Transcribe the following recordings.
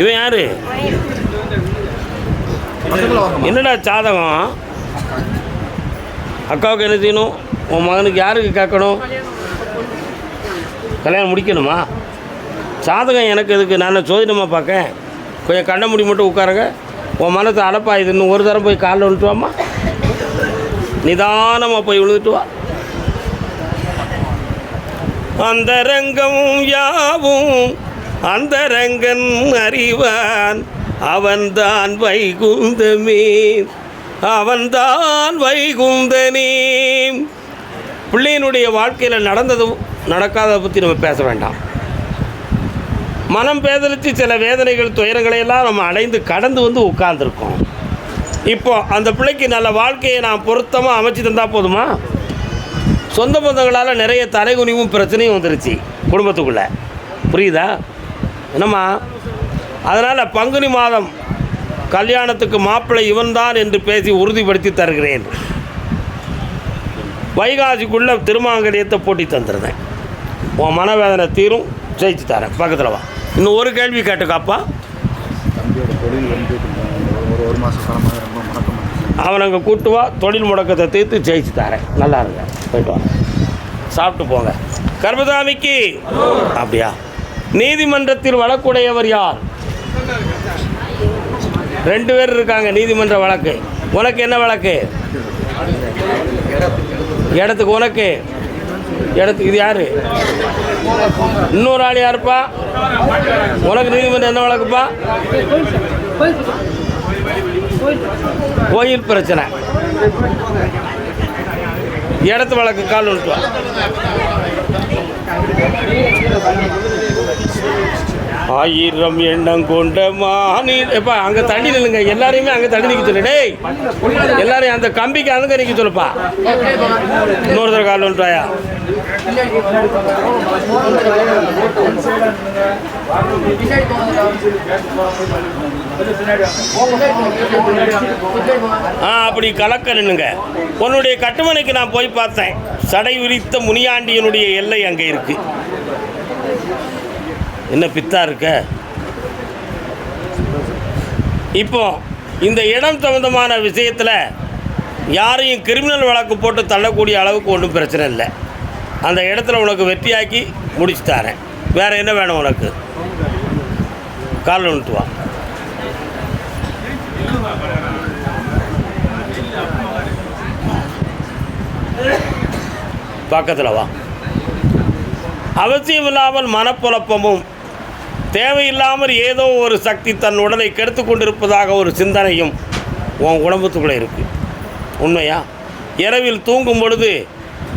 இவன் யாரு? என்னடா சாதகம்? அக்காவுக்கு என்ன செய்யணும்? உன் மகனுக்கு யாருக்கு கேட்கணும்? கல்யாணம் முடிக்கணுமா? சாதகம் எனக்கு எதுக்கு? நான் சோதிடமா பார்க்க கொஞ்சம் கண்ண முடி மட்டும் உட்காருங்க. உன் மனசு அடப்பா இன்னும் ஒரு தரம் போய் காலில் விழுட்டுவாம்மா நிதானமாக போய் விழுந்துட்டு வா. அந்த ரங்கம் யாவும் அந்த ரங்கன் அறிவான். அவன்தான் வைகுந்தமே அவன்தான் வைகுந்தனே பிள்ளையினுடைய வாழ்க்கையில் நடந்ததும் நடக்காததை பற்றி நம்ம பேச வேண்டாம். மனம் பேதலித்து சில வேதனைகள் துயரங்களை எல்லாம் நம்ம அடைந்து கடந்து வந்து உட்கார்ந்துருக்கோம். இப்போ அந்த பிள்ளைக்கு நல்ல வாழ்க்கையை நான் பொருத்தமாக அமைச்சு தந்தால் போதுமா? சொந்த பந்தங்களால் நிறைய தலைகுனிவும் பிரச்சனையும் வந்துருச்சு குடும்பத்துக்குள்ளே. புரியுதா? என்னம்மா? அதனால் பங்குனி மாதம் கல்யாணத்துக்கு மாப்பிள்ளை இவன்தான் என்று பேசி உறுதிப்படுத்தி தருகிறேன். வைகாசிக்குள்ளே திருமாங்கல்யத்தை போட்டி தந்துருந்தேன். உன் மனவேதனை தீரும் ஜெயிச்சு தரேன். பக்கத்தில் வா. இன்னும் ஒரு கேள்வி கேட்டுக்காப்பா அவனை அங்கே கூட்டு வா. தொழில் முடக்கத்தை தீர்த்து ஜெயிச்சு தரேன். நல்லா இருங்க. போயிட்டு சாப்பிட்டு போங்க. கர்மதாமிக்கு. அப்படியா? நீதிமன்றத்தில் வழக்குடையவர் யார்? ரெண்டு பேர் இருக்காங்க நீதிமன்ற வழக்கு. உனக்கு என்ன வழக்கு? இடத்துக்கு உனக்கு. இடத்துக்கு இது யாரு? இன்னொரு ஆள் யாருப்பா? உனக்கு நீதிமன்றம் என்ன வழக்குப்பா? கோயில் பிரச்சனை. இடத்து வழக்கு கால் விட்டு ஆயிரம் எண்ணம் கொண்ட மானி எப்பா அங்கே தண்ணி நில்லுங்க. எல்லாரையுமே அங்கே தண்ணி நிற்க சொல்லு. டேய் எல்லாரையும் அந்த கம்பிக்கு அங்கே நிற்க சொல்லுப்பா. இன்னொரு தடவை கால் வந்துட்டாயா? ஆ அப்படி கலக்க நின்னுங்க உன்னுடைய கட்டுமனைக்கு நான் போய் பார்த்தேன். சடை விரித்த முனியாண்டியனுடைய எல்லை அங்கே இருக்குது என்ன பித்தா இருக்க? இப்போ இந்த இடம் சம்பந்தமான விஷயத்தில் யாரையும் கிரிமினல் வழக்கு போட்டு தள்ளக்கூடிய அளவுக்கு ஒன்றும் பிரச்சனை இல்லை. அந்த இடத்துல உனக்கு வெற்றியாக்கி முடிச்சு தரேன். வேறு என்ன வேணும் உனக்கு? கால் வா. பக்கத்தில் வா. அவசியமில்லாமல் மனப்புழப்பமும் தேவையில்லாமல் ஏதோ ஒரு சக்தி தன் உடலை கெடுத்து கொண்டிருப்பதாக ஒரு சிந்தனையும் உன் உடம்புத்துக்குள்ளே இருக்குது உண்மையா? இரவில் தூங்கும் பொழுது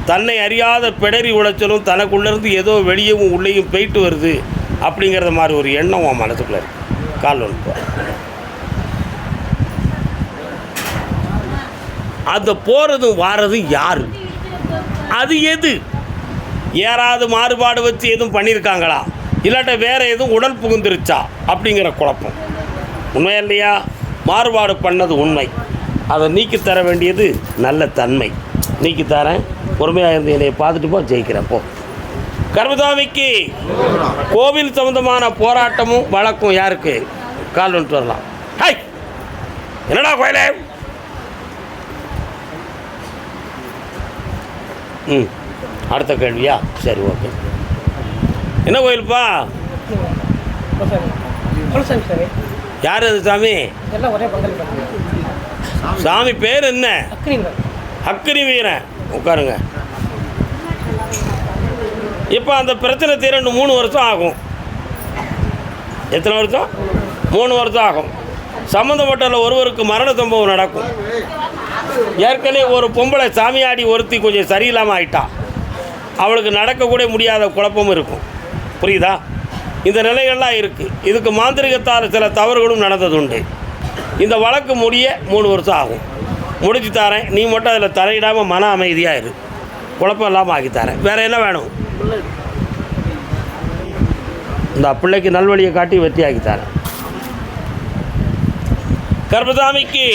தன்னை அறியாத பிடரி உளைச்சலும் தனக்குள்ளேருந்து ஏதோ வெளியவும் உள்ளேயும் போயிட்டு வருது அப்படிங்கிறத மாதிரி ஒரு எண்ணம் உன் மனசுக்குள்ளே இருக்கு. கால் ஒன்று அந்த போகிறதும் வாரதும் யார்? அது எது? ஏறாவது மாறுபாடு வச்சு எதுவும் பண்ணியிருக்காங்களா? இல்லாட்ட வேறு எதுவும் உடல் புகுந்துருச்சா அப்படிங்கிற குழப்பம். உண்மையா இல்லையா? மாறுபாடு பண்ணது உண்மை. அதை நீக்கி தர வேண்டியது நல்ல தன்மை. நீக்கி தரேன். பொறுமையாக இருந்து என்னை பார்த்துட்டு போ ஜெயிக்கிறேன் போ. கர்மதாமிக்கு கோவில் சம்பந்தமான போராட்டமும் வழக்கும் யாருக்கு? கால் வந்துட்டு வரலாம். ஹாய்! என்னடா கோயிலே? ம். அடுத்த கேள்வியா? சரி ஓகே. என்ன கோயில்ப்பா? யார் அது சாமி? சாமி பேர் என்ன? அக்னி வீரன். உட்காருங்க. இப்போ அந்த பிரச்சனை தீர மூணு வருஷம் ஆகும். எத்தனை வருஷம்? மூணு வருஷம் ஆகும். சம்மந்தப்பட்ட ஒருவருக்கு மரண சம்பவம் நடக்கும். ஏற்கனவே ஒரு பொம்பளை சாமியாடி ஒருத்தி கொஞ்சம் சரியில்லாமல் ஆயிட்டா. அவளுக்கு நடக்கக்கூட முடியாத குழப்பமும் இருக்கும். புரியுதா? இந்த நிலைகள்லாம் இருக்குது இதுக்கு மாந்திரிகத்தால் சில தவறுகளும் நடந்ததுண்டு. இந்த வழக்கு முடிய மூணு வருஷம் ஆகும். முடிச்சு தரேன். நீ மட்டும் அதில் தலையிடாமல் மன அமைதியாக இரு. குழப்பம் இல்லாமல் ஆக்கி தரேன். வேறு என்ன வேணும்? இந்த பிள்ளைக்கு நல்வழியை காட்டி வெற்றியாக்கி தரேன். கர்மசாமிக்கு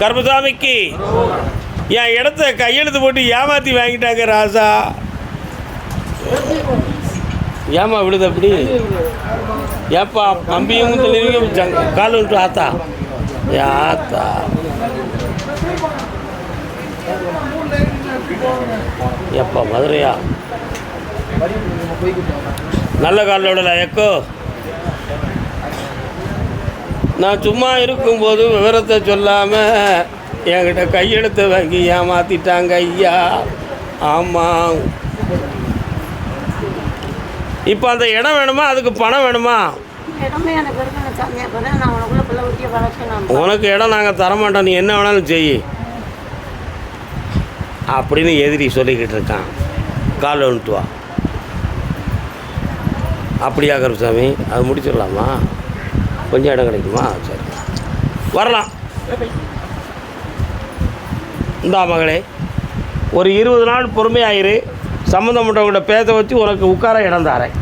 கர்மசாமிக்கு என் இடத்த கையெழுத்து போட்டு ஏமாற்றி வாங்கிட்டாங்க ராசா. ஏம்மா விழுது அப்படி? ஏப்பா நம்பியும் தெளிவிங்க கால் விட்டு ஆத்தா? ஏ ஆத்தா. எப்பா மதுரையா? நல்ல காலில் விடல எக்கோ நான் சும்மா இருக்கும்போது விவரத்தை சொல்லாமல் என்கிட்ட கையெழுத்த வாங்கி ஏமாத்திட்டாங்க ஐயா. ஆமாம். இப்போ அந்த இடம் வேணுமா? அதுக்கு பணம் வேணுமா? உனக்கு இடம் நாங்கள் தரமாட்டோம். நீ என்ன வேணாலும் செய். அப்படின்னு எதிரி சொல்லிக்கிட்டு இருக்கான். கால் வந்துட்டு வா. அப்படியா கருசாமி அது முடிச்சிடலாமா? கொஞ்சம் இடம் கிடைக்குமா? சரி. வரலாம். இந்தா மகளே ஒரு இருபது நாள் பொறுமையாயிரு. சம்மந்தப்பட்டவங்கள்ட்ட பேச வச்சு உனக்கு உட்கார இடம் தாரேன்.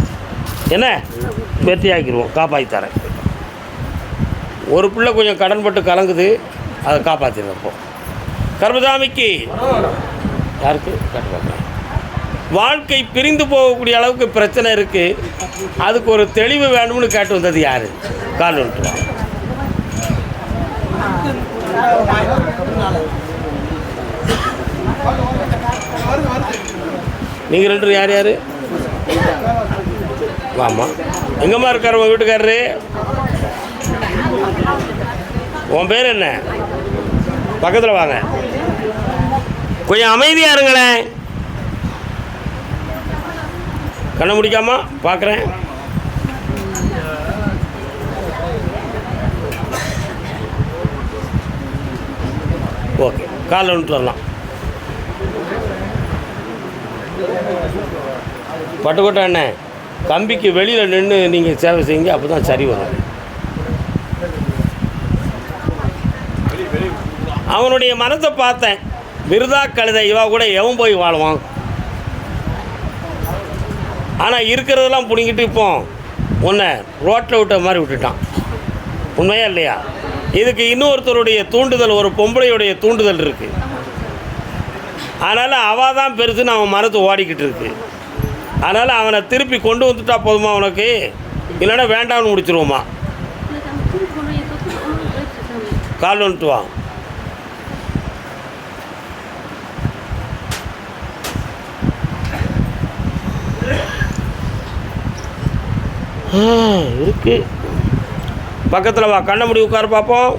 என்ன? வெற்றியாக்கிடுவோம் காப்பாற்றி தரேன். ஒரு பிள்ளை கொஞ்சம் கடன்பட்டு கலங்குது அதை காப்பாற்றிடுறப்போ கர்மதாமிக்கு யாருக்கு? கட்டுப்பாங்க வாழ்க்கை பிரிந்து போகக்கூடிய அளவுக்கு பிரச்சனை இருக்குது அதுக்கு ஒரு தெளிவு வேணும்னு கேட்டு வந்தது யார்? கால் வந்துட்டு வா. நீங்கள் ரெண்டு யார் யார்? ஆமாம் எங்கம்மா இருக்கார் உங்கள் வீட்டுக்காரரு? உன் பேர் என்ன? பக்கத்தில் வாங்க. கொஞ்சம் அமைதியாக இருங்களேன். கண்ணை முடிக்காம பார்க்குறேன் ஓகே காலைல வந்துட்டு வரலாம். பட்டுக்கோட்டை அண்ணன் கம்பிக்கு வெளியில் நின்று நீங்கள் சேவை செய்யுங்க அப்போ தான் சரி வரும். அவனுடைய மனத்தை பார்த்தேன். விருதா கழுதை இவா கூட எவன் போய் வாழ்வான்? ஆனால் இருக்கிறதெல்லாம் பிடிங்கிட்டு இப்போ உன்னை ரோட்டில் விட்ட மாதிரி விட்டுட்டான். உண்மையா இல்லையா? இதுக்கு இன்னொருத்தருடைய தூண்டுதல் ஒரு பொம்பளையுடைய தூண்டுதல் இருக்குது அதனால் அவள் தான் பெருசுன்னு அவன் மரத்து ஓடிக்கிட்டு இருக்கு. அதனால் அவனை திருப்பி கொண்டு வந்துட்டா போதுமா உனக்கு? இல்லைன்னா வேண்டாம்னு முடிச்சிருவோமா? கால் வந்துட்டு வா. இருக்கு. பக்கத்தில் வா. கண்ணை முடி உட்கார பார்ப்போம்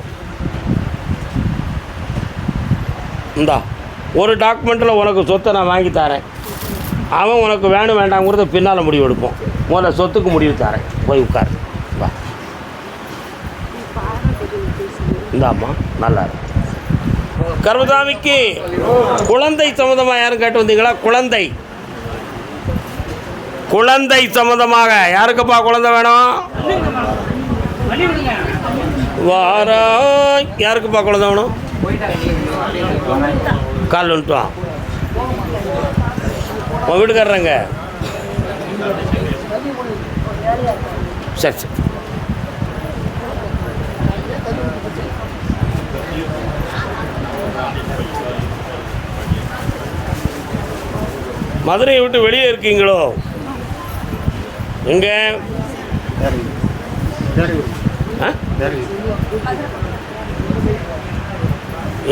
இந்தா. ஒரு டாக்குமெண்ட்டில் உனக்கு சொத்தை நான் வாங்கி தரேன். அவன் உனக்கு வேணும் வேண்டாங்கிறத பின்னால் முடிவு எடுப்போம். முதல்ல சொத்துக்கு முடிவு தரேன். போய் உட்காரு. வா. இந்தாம்மா நல்லா இருக்கும் கர்மசாமிக்கு குழந்தை சம்மந்தமாக யாரும் கேட்டு வந்தீங்களா? குழந்தை. குழந்தை சம்மந்தமாக யாருக்குப்பா குழந்தை வேணும்? வாரா யாருக்குப்பா குழந்தை வேணும்? கால் வந்துட்டு வா உன் வீட்டுக்காரங்க சரி சரி. மதுரையை விட்டு வெளியே இருக்கீங்களோ? எங்கே? ஆ?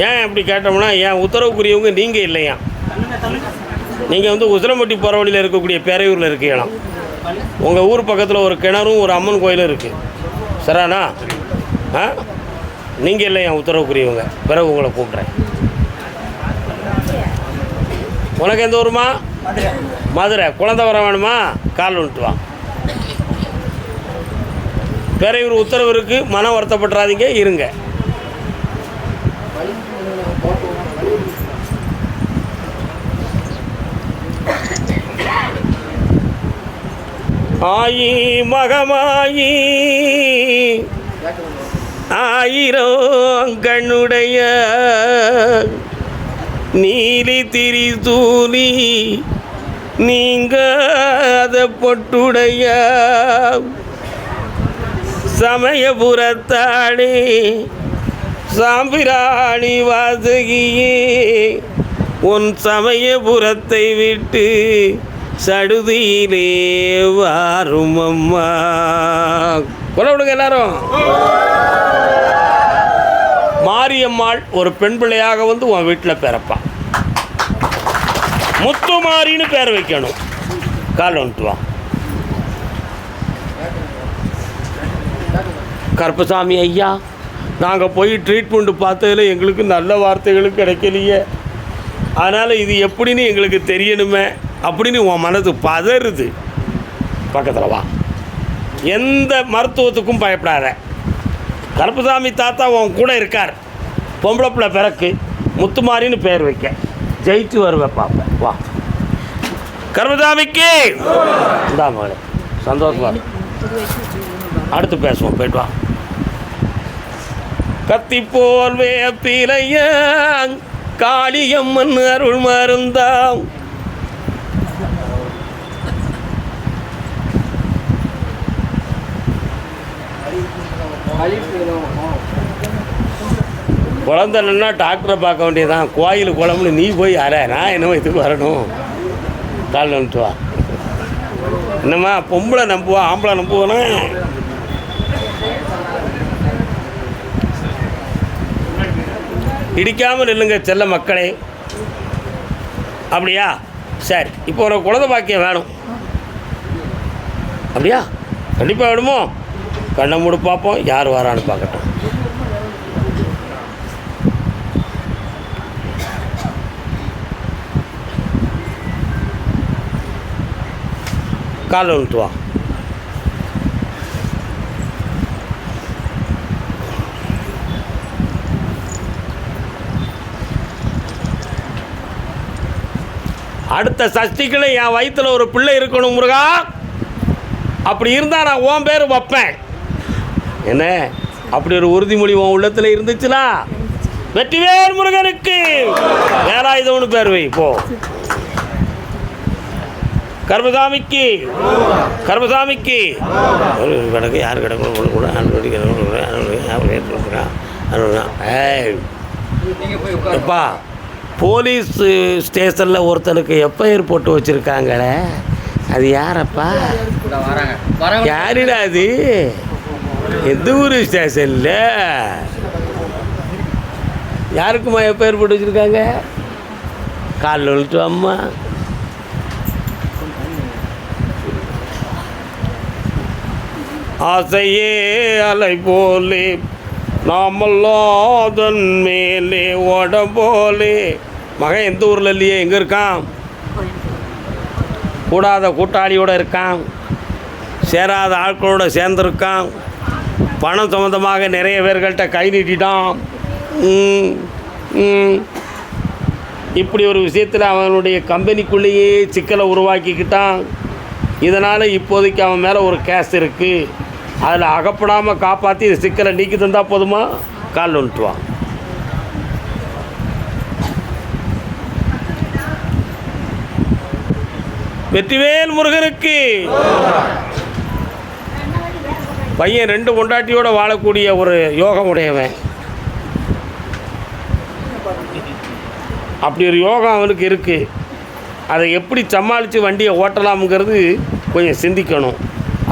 ஏன் அப்படி கேட்டோம்னா ஏன் உத்தரவுக்குரியவங்க நீங்கள் இல்லையா? நீங்கள் வந்து உசிரம்பட்டி போகிற வழியில் இருக்கக்கூடிய பேரையூரில் இருக்கீங்களாம் உங்கள் ஊர் பக்கத்தில் ஒரு கிணறும் ஒரு அம்மன் கோயிலும் இருக்குது சரானா? ஆ? நீங்கள் இல்லையா உத்தரவுக்குரியவங்க? பிறகு உங்களை கூப்பிட்றேன். உனக்கு எந்த ஊருமா? மதுரை. குழந்த வர வேணுமா? கால் வந்துட்டு வா. பேரையூர் உத்தரவு இருக்குது மனம் வருத்தப்பட்டுறாதீங்க. இருங்க. ஆயி மகமாயி. ஆயிரம் கண்ணுடைய நீலி நீங்க நீங்காத பொட்டுடைய சமயபுரத்தாடி சாம்பிராணி வாசகியே உன் சமயபுரத்தை விட்டு சடுதியிலே வாரும் அம்மா. கொலை விடுங்க எல்லாரும். மாரியம்மாள் ஒரு பெண் பிள்ளையாக வந்து உன் வீட்டில் பிறப்பான் முத்துமாரின்னு பேர் வைக்கணும். கால் வந்துட்டு வா. கருப்பசாமி ஐயா நாங்கள் போய் ட்ரீட்மெண்ட் பார்த்ததில் எங்களுக்கு நல்ல வார்த்தைகளும் கிடைக்கலையே. அதனால் இது எப்படின்னு எங்களுக்கு தெரியணுமே. அப்படின்னு உன் மனது பதறுது. பக்கத்தில் வா. எந்த மருத்துவத்துக்கும் பயப்படாத. கருப்பசாமி தாத்தா உன் கூட இருக்கார். பொம்பளை பிள்ளை பிறக்கு. முத்துமாரின்னு பேர் வைக்க. ஜெயிச்சு வருவேன் பார்ப்பேன் வா. கருப்புசாமிக்கு! இந்தா மகளே. சந்தோஷமா அடுத்து பேசுவோம். போயிட்டு வா. கத்தி போல் வேப்பிலைய காளியம்மன் அருள் மருந்தாம். குழந்தைன்னா டாக்டரை பார்க்க வேண்டியதான் கோயில் குழம்புல நீ போய் அற. நான் என்னமோ இதுக்கு வரணும். கால் வந்துட்டு வா. என்னம்மா பொம்பளை நம்புவா ஆம்பளை நம்புவானே? இடிக்காமல் நில்லுங்க செல்ல மக்களே. அப்படியா? சரி இப்போ ஒரு குழந்தை பாக்கியம் வேணும். அப்படியா? கண்டிப்பாக வேணுமோ? கண்ணை மூடு பார்ப்போம் யார் வரான்னு பார்க்கட்டும். கால் வந்துட்டு வா. அடுத்த சஷ்டிக்குள்ள என் வயிற்றுல ஒரு பிள்ளை இருக்கணும் முருகா. அப்படி இருந்தால் நான் உன் பேர் வைப்பேன். என்ன அப்படி ஒரு உறுதிமொழி உன் உள்ளத்தில் இருந்துச்சுனா வெற்றிவேல் முருகனுக்கு வேலாயுதம்னு பேர் வை போ கர்மசாமிக்கு கர்மசாமிக்கு ஒரு கிடக்கு யார் கிடக்கணும் ஒன்று கூட அனுமதி கிடக்கணும் எப்பா போலீஸ் ஸ்டேஷனில் ஒருத்தனுக்கு எஃப்ஐஆர் போட்டு வச்சுருக்காங்களே அது யாரப்பா யாருடா அது எந்த ஊர் ஸ்டேஷனில்? யாருக்குமா எப்போ ஏற்பட்டு வச்சுருக்காங்க? காலில் விழுட்டு அம்மா ஆசையே அலை போலே நாமல்லாதன் மேலே ஓட போலே. மகன் எந்த ஊரில் இல்லையே? எங்கே இருக்கான்? கூடாத கூட்டாளியோட இருக்கான். சேராத ஆட்களோட சேர்ந்துருக்கான். பணம் சம்மந்தமாக நிறைய பேர்கள்ட்ட கை நீட்டிட்டான். இப்படி ஒரு விஷயத்தில் அவனுடைய கம்பெனிக்குள்ளேயே சிக்கலை உருவாக்கிக்கிட்டான். இதனால் இப்போதைக்கு அவன் மேலே ஒரு கேஸ் இருக்குது அதில் அகப்படாமல் காப்பாற்றி சிக்கலை நீக்கி தந்தால் போதுமா? கால் வந்துட்டு வெற்றிவேல் முருகனுக்கு. பையன் ரெண்டு பொண்டாட்டியோடு வாழக்கூடிய ஒரு யோகம் உடையவன். அப்படி ஒரு யோகம் அவனுக்கு இருக்குது அதை எப்படி சமாளித்து வண்டியை ஓட்டலாம்ங்கிறது கொஞ்சம் சிந்திக்கணும்.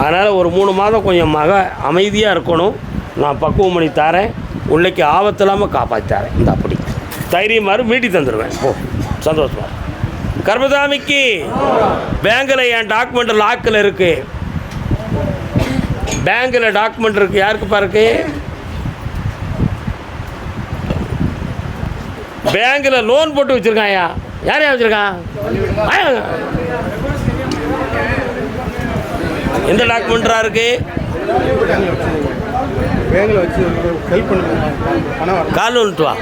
அதனால் ஒரு மூணு மாதம் கொஞ்சம் மக அமைதியாக இருக்கணும். நான் பக்குவம் பண்ணி தரேன். உள்ளைக்கு ஆபத்து இல்லாமல் காப்பாற்றி தரேன். இந்த அப்படி. தைரியமாக மீட்டி தந்துடுவேன் ஓ சந்தோஷமா கர்மதாமிக்கு பேங்கில் என் டாக்குமெண்ட் லாக்கில் இருக்குது பேங்கில் டாக்குமெண்ட் இருக்குது யாருக்குப்பா இருக்கு பேங்கில் லோன் போட்டு வச்சுருக்காயா யாரையா வச்சுருக்கான்? எந்த டாக்குமெண்ட்ரா இருக்கு? கால் வந்துட்டு வா.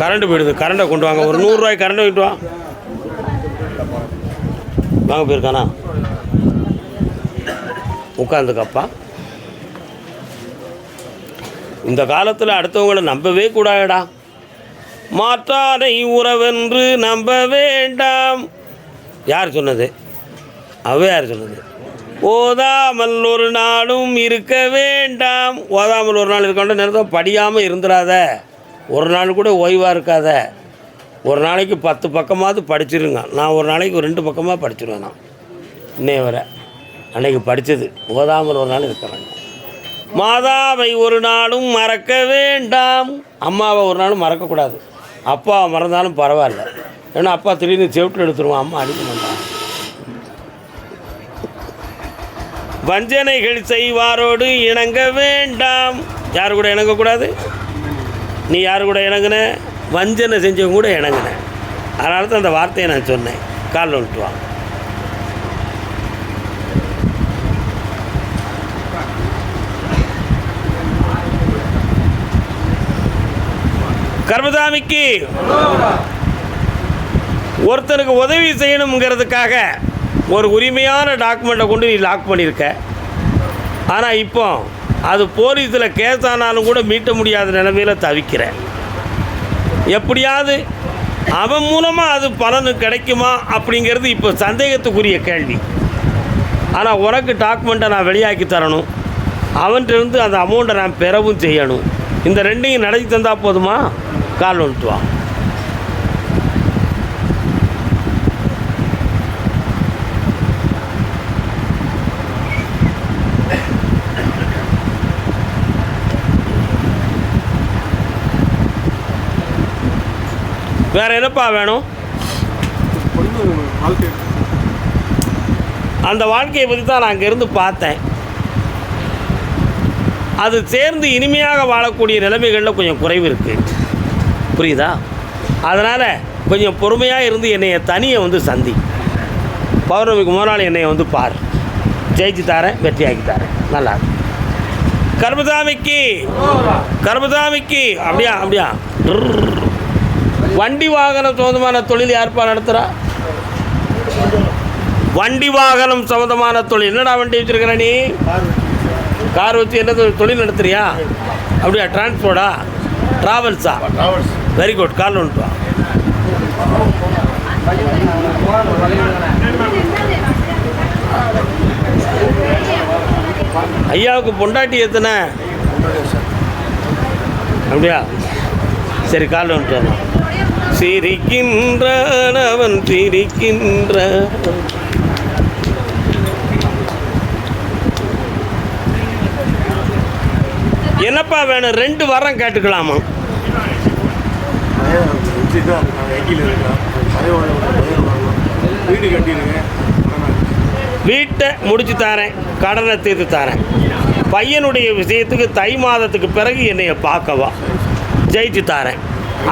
கரண்ட்டு போயிடுது. கரண்டை கொண்டு வாங்க. ஒரு நூறுரூவாய்க்கு கரண்ட் வாங்கிட்டு வா. வாங்க போயிருக்கானா? உட்காந்துக்கப்பா இந்த காலத்தில் அடுத்தவங்களை நம்பவே கூடாதுடா. மாற்றாரை உறவென்று நம்ப வேண்டாம். யார் சொன்னது? அவ யார் சொன்னது? ஓதாமல் ஒரு நாளும் இருக்க வேண்டாம். ஓதாமல் ஒரு நாள் இருக்க வேண்டாம் நேரத்தில் படியாமல் இருந்துடாத. ஒரு நாள் கூட ஓய்வாக இருக்காத. ஒரு நாளைக்கு பத்து பக்கமாவது படிச்சிருங்க. நான் ஒரு நாளைக்கு ஒரு ரெண்டு பக்கமாக படிச்சிருவேன் நான். இன்னைய வர. அன்னைக்கு படித்தது ஓதாமல் ஒரு நாள் இருக்கிறாங்க மாதாவை ஒரு நாளும் மறக்க வேண்டாம். அம்மாவை ஒரு நாளும் மறக்கக்கூடாது அப்பாவை மறந்தாலும் பரவாயில்ல. ஏன்னா அப்பா திடீர்னு செவிட்டு எடுத்துருவான். அம்மா அடிக்க மாட்டான். வஞ்சனைகள் செய்வாரோடு இணங்க வேண்டாம். யார் கூட இணங்கக்கூடாது? நீ யார் கூட இணங்குன? வஞ்சனை செஞ்சவங்க கூட இணங்குனேன் அதனால தான் அந்த வார்த்தையை நான் சொன்னேன். காலில் விட்டுவாங்க கர்மதாமிக்கு ஒருத்தனுக்கு உதவி செய்யணுங்கிறதுக்காக ஒரு உரிமையான டாக்குமெண்ட்டை கொண்டு நீ லாக் பண்ணியிருக்க ஆனால் இப்போ அது போலீஸில் கேஸ் ஆனாலும் கூட மீட்ட முடியாத நிலைமையில தவிக்கிறேன். எப்படியாவது அவன் மூலமாக அது பலன் கிடைக்குமா அப்படிங்கிறது இப்போ சந்தேகத்துக்குரிய கேள்வி. ஆனால் உனக்கு டாக்குமெண்ட்டை நான் வெளியாக்கி தரணும். அவன்கிட்ட இருந்து அந்த அமௌண்ட்டை நான் பெறவும் செய்யணும். இந்த ரெண்டையும் நடத்தி தந்தால் போதுமா? கால் வந்துட்டு வா வேற என்னப்பா வேணும்? வாழ்க்கை அந்த வாழ்க்கையை பற்றி தான் நான் அங்கேருந்து பார்த்தேன். அது சேர்ந்து இனிமையாக வாழக்கூடிய நிலைமைகளில் கொஞ்சம் குறைவு இருக்குது புரியுதா? அதனால் கொஞ்சம் பொறுமையாக இருந்து என்னைய தனியை வந்து சந்தி. பௌர்ணமிக்கு முதல் என்னை வந்து பார். ஜெயிச்சு தாரேன் வெற்றியாக்கி தரேன். நல்லா கர்மதாமிக்கு கர்மதாமிக்கு அப்படியா அப்படியா? வண்டி வாகனம் சொந்தமான தொழில் யார்ப்பா நடத்துகிறா வண்டி வாகனம் சம்மந்தமான தொழில். என்னடா வண்டி வச்சிருக்கிற நீ? கார் வச்சு என்ன தொழில் நடத்துறியா? அப்படியா டிரான்ஸ்போர்ட்டா ட்ராவல்ஸா வெரி குட் கால் வா ஐயாவுக்கு பொண்டாட்டி எத்தனை? அப்படியா? சரி கால் வரலாம் சிரிக்கின்றான் அவன் சிரிக்கின்ற. என்னப்பா வேணும்? ரெண்டு வாரம் கேட்டுக்கலாமா? வீடு கட்டியிருக்கேன் வீட்டை முடிச்சு தரேன். கடனை தீர்த்து தரேன். பையனுடைய விஷயத்துக்கு தை மாதத்துக்கு பிறகு என்னைய பார்க்கவா. ஜெயிச்சு தரேன்.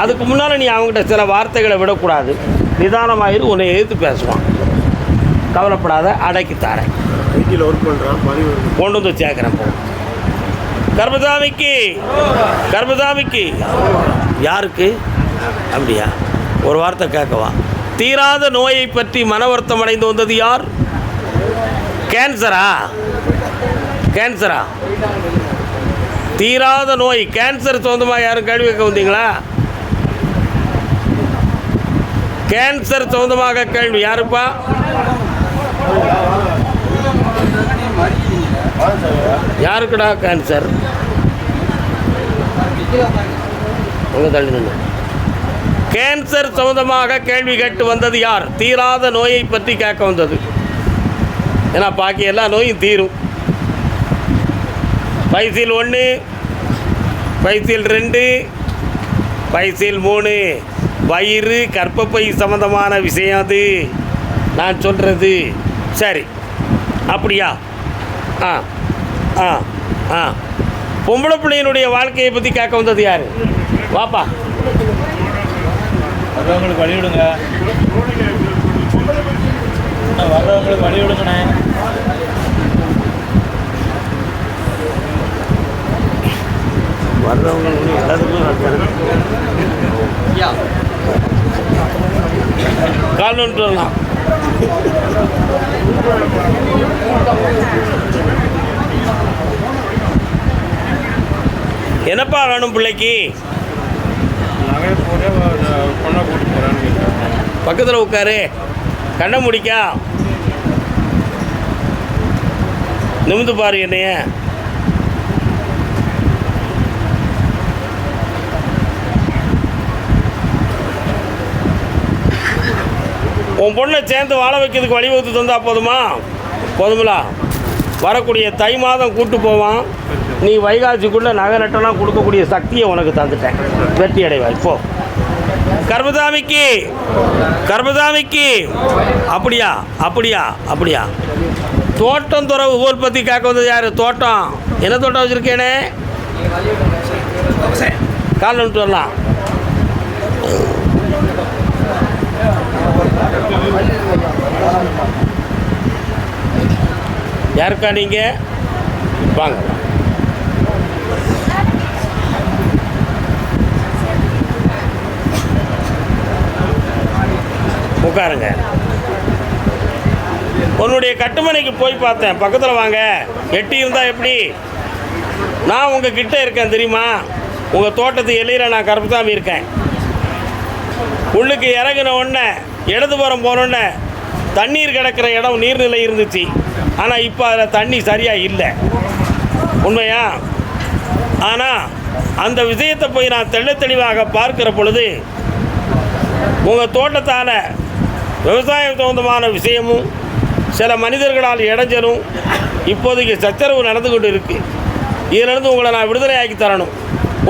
அதுக்கு முன்னால் நீ அவங்ககிட்ட சில வார்த்தைகளை விடக்கூடாது. நிதானமாயிரு உன்னை எதிர்த்து பேசுவான். கவலைப்படாத அடக்கி தரேன். ஐடியில் ஒர்க் பண்ணுறான் கொண்டு வந்து சேர்க்குறேன் போ. கர்மசாமிக்கு கர்மசாமிக்கு. யாருக்கு? அப்படியா? ஒரு வார்த்தை கேட்கவா. தீராத நோயை பற்றி மன வருத்தம் அடைந்து வந்தது யார்? கேன்சரா? கேன்சரா? தீராத நோய் கேன்சர் சொந்தமாக யாரும் கேள்வி கேட்க வந்தீங்களா? கேன்சர் சொந்தமாக கேள்வி யாருப்பா? யாருக்குடா கேன்சர்? தள்ளி கேன்சர் சம்பந்தமாக கேள்வி கேட்டு வந்தது யார்? தீராத நோயை பற்றி கேட்க வந்தது. ஏன்னா பாக்கி எல்லா நோயும் தீரும். பைசில் ஒன்று பைசில் ரெண்டு பைசில் மூணு. வயிறு கர்ப்பப்பை சம்பந்தமான விஷயம் அது. நான் சொல்கிறது சரி. அப்படியா? ஆ ஆ ஆ. பொம்பளை பிள்ளையினுடைய வாழ்க்கையை பற்றி கேட்க வந்தது யார்? வாப்பா. வர்றவங்களுக்கு வழி விடுங்க. அண்ணா, வர்றவங்களுக்கு வழி விடுங்கண்ணே. வர்றவங்க எல்லாத்துக்கும் கால் வரலாம் என்னப்பா வேணும் பிள்ளைக்கு? நகை போகிறான்னு பக்கத்தில் உட்காரு. கண்ணை முடிக்கா. நிமிந்து பாரு என்னைய. உன் பொண்ணை சேர்ந்து வாழ வைக்கிறதுக்கு வழிவகுத்து தந்தால் போதுமா? போதுங்களா வரக்கூடிய தை மாதம் கூட்டு போவான். நீ வைகாசிக்குள்ளே நகை நட்டெல்லாம் கொடுக்கக்கூடிய சக்தியை உனக்கு தந்துட்டேன். வெற்றி அடைவாய். போ. கர்மதாமிக்கு கர்மதாமிக்கு. அப்படியா அப்படியா அப்படியா. தோட்டம் துறவு ஊர் பற்றி கேட்க வந்தது யார்? தோட்டம். என்ன தோட்டம் வச்சுருக்கேனே? கால் விட்டு வரலாம் யாருக்கா நீங்கள் வாங்க. உட்காருங்க. உன்னுடைய கட்டுமனைக்கு போய் பார்த்தேன். பக்கத்தில் வாங்க. எட்டி இருந்தால் எப்படி? நான் உங்கள் கிட்டே இருக்கேன் தெரியுமா? உங்கள் தோட்டத்து எல்லையில் நான் கருப்புசாமி இருக்கேன். உள்ளுக்கு இறங்கின உடனே இடதுபுறம் போனோடனே தண்ணீர் கிடக்கிற இடம் நீர்நிலை இருந்துச்சு. ஆனால் இப்போ அதில் தண்ணி சரியாக இல்லை. உண்மையா? ஆனால் அந்த விஷயத்தை போய் நான் தெள்ளத் தெளிவாக பார்க்கிற பொழுது உங்கள் தோட்டத்தால் விவசாயம் சம்பந்தமான விஷயமும் சில மனிதர்களால் இடைஞ்சலும் இப்போதைக்கு சச்சரவு நடந்து கொண்டு இருக்கு. இதிலிருந்து உங்களை நான் விடுதலை ஆக்கி தரணும்.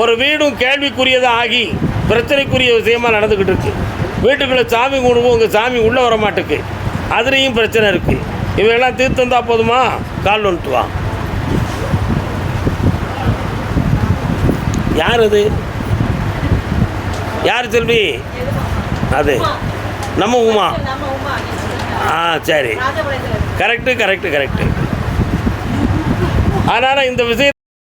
ஒரு வீடும் கேள்விக்குரியதாக ஆகி பிரச்சனைக்குரிய விஷயமாக நடந்துக்கிட்டு இருக்கு. வீட்டுக்குள்ளே சாமி கும்பிடுவோம் உங்கள் சாமி உள்ளே வர மாட்டேக்கு அதுலேயும் பிரச்சனை இருக்குது இவையெல்லாம் தீர்த்து தந்தா போதுமா? கால் வந்துட்டு வா. யார் அது யார் செல்வி? அது. நம்ம உமா. ஆ சரி. கரெக்டு கரெக்டு கரெக்டு அதனால் இந்த விஷயத்தை